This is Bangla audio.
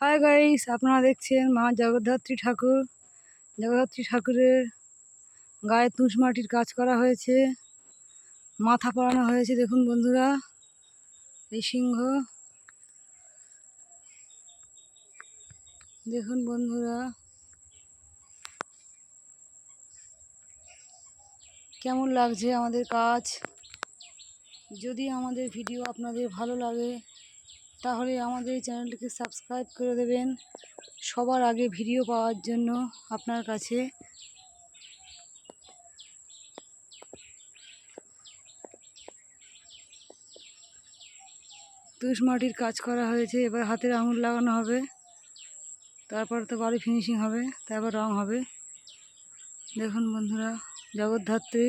হাই গাইস আপনারা দেখছেন মা জগদ্ধাত্রী ঠাকুর। জগদ্ধাত্রী ঠাকুরের গায়ে তুষ মাটির কাজ করা হয়েছে। মাথা পরানো হয়েছে, দেখুন বন্ধুরা। এই সিংহ। দেখুন বন্ধুরা। কেমন লাগছে আমাদের কাজ? যদি আমাদের ভিডিও আপনাদের ভালো লাগে তাহলে আমাদের এই চ্যানেলটিকে সাবস্ক্রাইব করে দেবেন সবার আগে ভিডিও পাওয়ার জন্য আপনার কাছে। তুষ মাটির কাজ করা হয়েছে, এবার হাতের আঙুল লাগানো হবে। তারপর তো বাড়ি ফিনিশিং হবে, তারপর রং হবে। দেখুন বন্ধুরা, জগদ্ধাত্রী